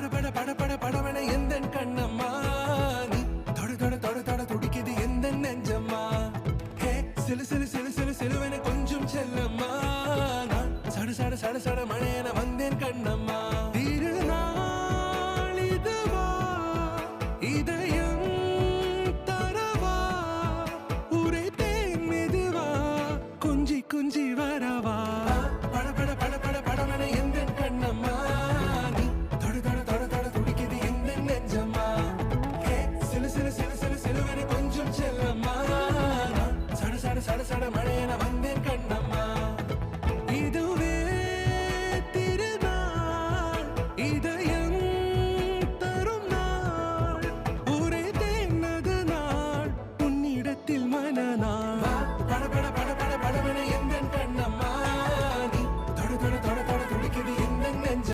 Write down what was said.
படபட படபட படவன எந்த கண்ணம்மா? நீ தொட தொட தொட தொட துடிக்குது எந்த நெஞ்சம்மா? ஹே சிலு சிலு சிலு சிலு சிலுவன கொஞ்சம் செல்லம்மா. நான் சட சட சட சட மழையன வந்தேன் கண்ணம்மா. திருநாள் இதுவா? இதயம் தரவா? உரைத்தேன் மெதுவா? கொஞ்சி வரவா? பட பட பேர வந்தேன் கண்ணம்மா. இதுவே திருநாள். இதயம் தரும் நாள். ஒரே